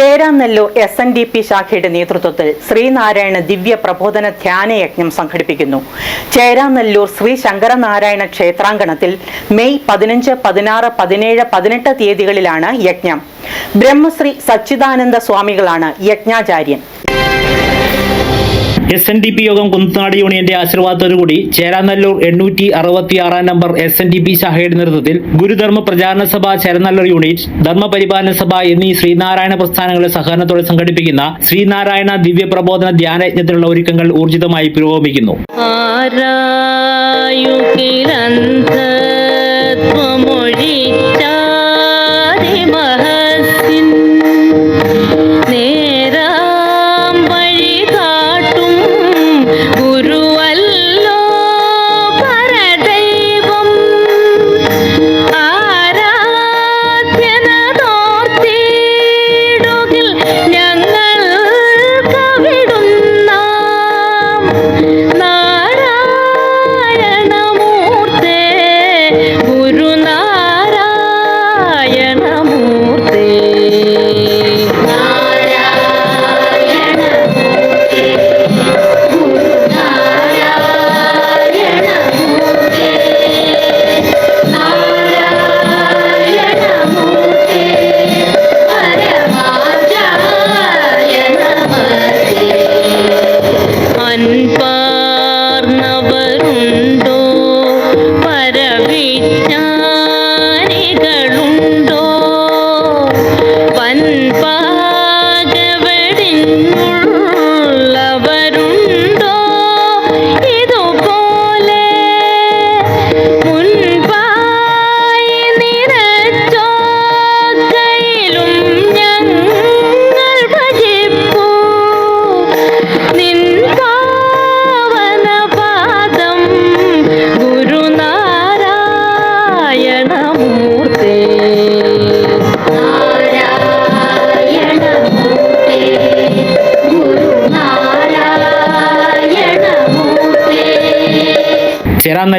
Cheranalloor S N D P ശാഖയുടെ നേതൃത്വത്തിൽ ശ്രീനാരായണ ദിവ്യ പ്രബോധന ധ്യാനയജ്ഞം സംഘടിപ്പിക്കുന്നു. ചേരാനെല്ലൂർ ശ്രീ ശങ്കരനാരായണ ക്ഷേത്രാങ്കണത്തിൽ മെയ് പതിനഞ്ച് പതിനാറ് പതിനേഴ് പതിനെട്ട് തീയതികളിലാണ് യജ്ഞം. ബ്രഹ്മശ്രീ സച്ചിദാനന്ദ സ്വാമികളാണ് യജ്ഞാചാര്യൻ. എസ് എൻ ഡി പി യോഗം കുന്നത്തനാട് യൂണിയന്റെ ആശീർവാദത്തോടുകൂടി ചേരാനല്ലൂർ എണ്ണൂറ്റി അറുപത്തി ആറാം number S N D P ശാഖയുടെ നേതൃത്വത്തിൽ ഗുരുധർമ്മ പ്രചാരണ സഭ ചേരനല്ലൂർ യൂണിറ്റ് ധർമ്മപരിപാലന സഭ എന്നീ ശ്രീനാരായണ പ്രസ്ഥാനങ്ങളെ സഹകരണത്തോടെ സംഘടിപ്പിക്കുന്ന ശ്രീനാരായണ ദിവ്യ പ്രബോധന ധ്യാനയജ്ഞത്തിനുള്ള ഒരുക്കങ്ങൾ ഊർജിതമായി പുരോഗമിക്കുന്നു. ആരായുകിലന്ധത്വമൊഴിച്ചാതി നേരാം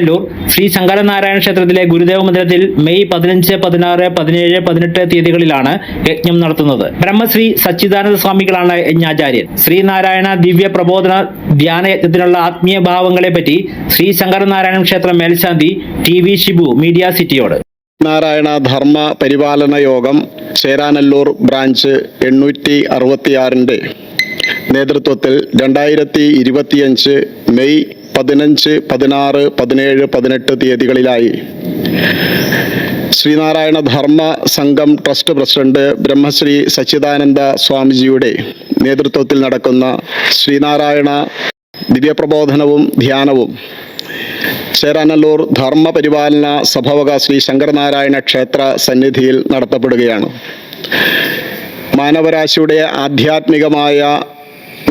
ചേരാനല്ലൂർ ശ്രീ ശങ്കരനാരായണ ക്ഷേത്രത്തിലെ ഗുരുദേവ മന്ദിരത്തിൽ മെയ് പതിനഞ്ച് പതിനാറ് പതിനേഴ് പതിനെട്ട് തീയതികളിലാണ് യജ്ഞം നടത്തുന്നത്. ബ്രഹ്മശ്രീ സച്ചിദാനന്ദ സ്വാമികളാണ് യജ്ഞാചാര്യൻ ശ്രീനാരായണ ദിവ്യ പ്രബോധന ധ്യാന യജ്ഞത്തിനുള്ള ആത്മീയ ഭാവങ്ങളെ പറ്റി ശ്രീ ശങ്കരനാരായണ ക്ഷേത്രം മേൽശാന്തി ടി വി ഷിബു മീഡിയ സിറ്റിയോട്. നാരായണ ധർമ്മ പരിപാലന യോഗം ചേരാനല്ലൂർ ബ്രാഞ്ച് എണ്ണൂറ്റി അറുപത്തിയാറിന്റെ നേതൃത്വത്തിൽ രണ്ടായിരത്തി ഇരുപത്തിയഞ്ച് മെയ് പതിനഞ്ച് പതിനാറ് പതിനേഴ് പതിനെട്ട് തീയതികളിലായി. ശ്രീനാരായണ ധർമ്മ സംഘം ട്രസ്റ്റ് പ്രസിഡന്റ് ബ്രഹ്മശ്രീ സച്ചിദാനന്ദ സ്വാമിജിയുടെ നേതൃത്വത്തിൽ നടക്കുന്ന ശ്രീനാരായണ ദിവ്യപ്രബോധനവും ധ്യാനവും ചേരാനല്ലൂർ ധർമ്മ പരിപാലന സഭവക ശ്രീ ശങ്കരനാരായണ ക്ഷേത്ര സന്നിധിയിൽ നടത്തപ്പെടുകയാണ്. മാനവരാശിയുടെ ആധ്യാത്മികമായ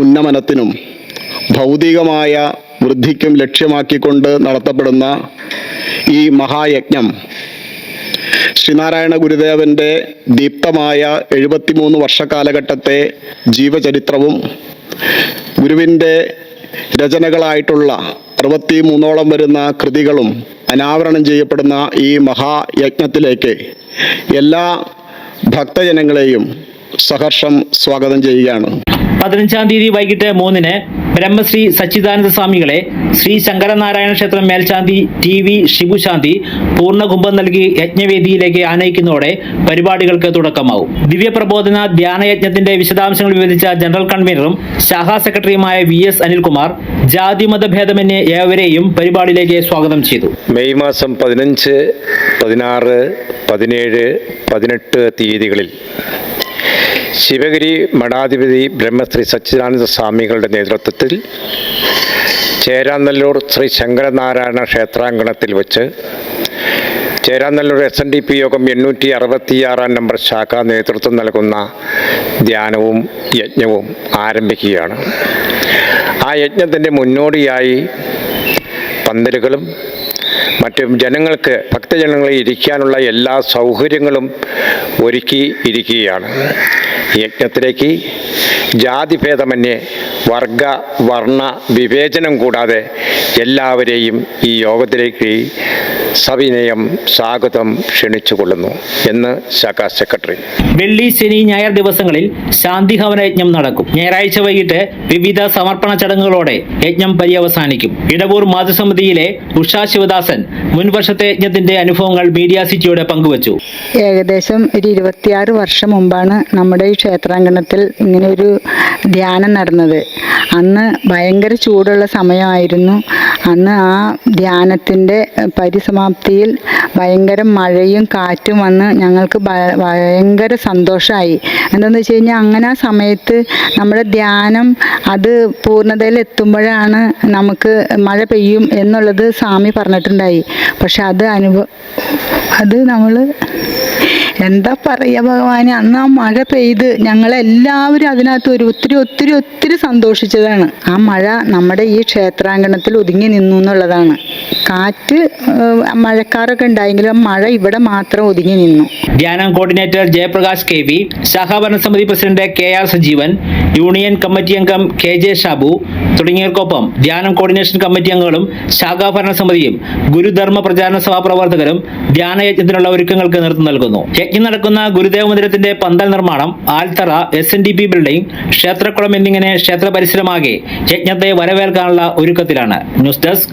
ഉന്നമനത്തിനും ഭൗതികമായ വൃദ്ധിക്കും ലക്ഷ്യമാക്കിക്കൊണ്ട് നടത്തപ്പെടുന്ന ഈ മഹായജ്ഞം ശ്രീനാരായണ ഗുരുദേവന്റെ ദീപ്തമായ എഴുപത്തിമൂന്ന് വർഷക്കാലഘട്ടത്തെ ജീവചരിത്രവും ഗുരുവിന്റെ രചനകളായിട്ടുള്ള അറുപത്തി മൂന്നോളം വരുന്ന കൃതികളും അനാവരണം ചെയ്യപ്പെടുന്ന ഈ മഹായജ്ഞത്തിലേക്ക് എല്ലാ ഭക്തജനങ്ങളെയും സഹർഷം സ്വാഗതം ചെയ്യുകയാണ്. പതിനഞ്ചാം തീയതി വൈകിട്ട് മൂന്നിന് ബ്രഹ്മശ്രീ സച്ചിദാനന്ദ സ്വാമികളെ ശ്രീ ശങ്കരനാരായണ ക്ഷേത്രം മേൽശാന്തി ടി വി ഷിബുശാന്തി പൂർണകുംഭം നൽകി യജ്ഞവേദിയിലേക്ക് ആനയിക്കുന്നതോടെ പരിപാടികൾക്ക് തുടക്കമാവും. ദിവ്യപ്രബോധന ധ്യാനയജ്ഞത്തിന്റെ വിശദാംശങ്ങൾ വിവരിച്ച ജനറൽ കൺവീനറും ശാഖാ സെക്രട്ടറിയുമായ വി എസ് അനിൽകുമാർ ജാതിമത ഭേദമന്യേ ഏവരെയും പരിപാടിയിലേക്ക് സ്വാഗതം ചെയ്തു. മെയ് മാസം പതിനഞ്ച് പതിനാറ് പതിനേഴ് പതിനെട്ട് തീയതികളിൽ ശിവഗിരി മഠാധിപതി ബ്രഹ്മശ്രീ സച്ചിദാനന്ദ സ്വാമികളുടെ നേതൃത്വത്തിൽ ചേരാനല്ലൂർ ശ്രീ ശങ്കരനാരായണ ക്ഷേത്രാങ്കണത്തിൽ വച്ച് Cheranalloor S N D P Yogam എണ്ണൂറ്റി അറുപത്തിയാറാം നമ്പർ ശാഖ നേതൃത്വം നൽകുന്ന ധ്യാനവും യജ്ഞവും ആരംഭിക്കുകയാണ്. ആ യജ്ഞത്തിന്റെ മുന്നോടിയായി പന്തലുകളും മറ്റും ജനങ്ങൾക്ക് ഭക്തജനങ്ങളെ ഇരിക്കാനുള്ള എല്ലാ സൗകര്യങ്ങളും ഒരുക്കി ഇരിക്കുകയാണ്. യജ്ഞത്തിലേക്ക് ജാതിഭേദമന്യേ വർഗ വർണ വിവേചനം കൂടാതെ എല്ലാവരെയും ഈ യോഗത്തിലേക്ക് സവിനയം സ്വാഗതം ക്ഷണിച്ചുകൊള്ളുന്നു എന്ന് ശാഖാ സെക്രട്ടറി. വെള്ളി ശനി ഞായർ ദിവസങ്ങളിൽ ശാന്തിഹവന യജ്ഞം നടക്കും. ഞായറാഴ്ച വൈകിട്ട് വിവിധ സമർപ്പണ ചടങ്ങുകളോടെ യജ്ഞം പര്യവസാനിക്കും. ഇടവൂർ മാതൃസമിതിയിലെ ഉഷാ ശിവദാസൻ മുൻവർഷത്തെ യജ്ഞത്തിന്റെ അനുഭവങ്ങൾ മീഡിയ സിറ്റിയോട് പങ്കുവച്ചു. ഏകദേശം ഒരു ഇരുപത്തിയാറ് വർഷം മുമ്പാണ് നമ്മുടെ ഈ ക്ഷേത്രാങ്കണത്തിൽ ഇങ്ങനെ ഒരു ധ്യാനം നടന്നത്. അന്ന് ഭയങ്കര ചൂടുള്ള സമയമായിരുന്നു. അന്ന് ആ ധ്യാനത്തിന്റെ പരിസമാപ്തിയിൽ ഭയങ്കര മഴയും കാറ്റും വന്ന് ഞങ്ങൾക്ക് ഭയങ്കര സന്തോഷമായി എന്താണെന്ന് വെച്ച് കഴിഞ്ഞാൽ അങ്ങനെ ആ സമയത്ത് നമ്മുടെ ധ്യാനം അത് പൂർണതയിൽ എത്തുമ്പോഴാണ് നമുക്ക് മഴ പെയ്യും എന്നുള്ളത് സ്വാമി പറഞ്ഞിട്ടുണ്ടായി. പക്ഷെ അത് അനുഭവ അത് നമ്മൾ എന്താ പറയുക ഭഗവാനെ അന്ന് ആ മഴ പെയ്ത് ഞങ്ങളെല്ലാവരും അതിനകത്ത് ഒരു ഒത്തിരി ഒത്തിരി ഒത്തിരി സന്തോഷിച്ചതാണ്. ആ മഴ നമ്മുടെ ഈ ക്ഷേത്രാങ്കണത്തിൽ ഒതുങ്ങി നിന്നു എന്നുള്ളതാണ്. കാറ്റ് മഴക്കാറൊക്കെ ഉണ്ടായെങ്കിലും മഴ ഇവിടെ മാത്രം ഒതുങ്ങി നിന്നു. ധ്യാനം കോർഡിനേറ്റർ ജയപ്രകാശ് കെ വി ശാഖാഭരണ സമിതി president K R Sajeevan union committee അംഗം കെ ജെ ഷാബു തുടങ്ങിയവർക്കൊപ്പം ധ്യാനം കോർഡിനേഷൻ കമ്മിറ്റി അംഗങ്ങളും ശാഖാഭരണ സമിതിയും ഗുരുധർമ്മ പ്രചാരണ സഭാ പ്രവർത്തകരും ധ്യാനയജ്ഞത്തിനുള്ള ഒരുക്കങ്ങൾക്ക് നേതൃത്വം നൽകുന്നു. യജ്ഞം നടക്കുന്ന ഗുരുദേവ മന്ദിരത്തിന്റെ പന്തൽ നിർമ്മാണം ആൽത്തറ S N D P building ക്ഷേത്രക്കുളം എന്നിങ്ങനെ ക്ഷേത്ര പരിസരമാകെ യജ്ഞത്തെ വരവേൽക്കാനുള്ള ഒരുക്കത്തിലാണ്. News desk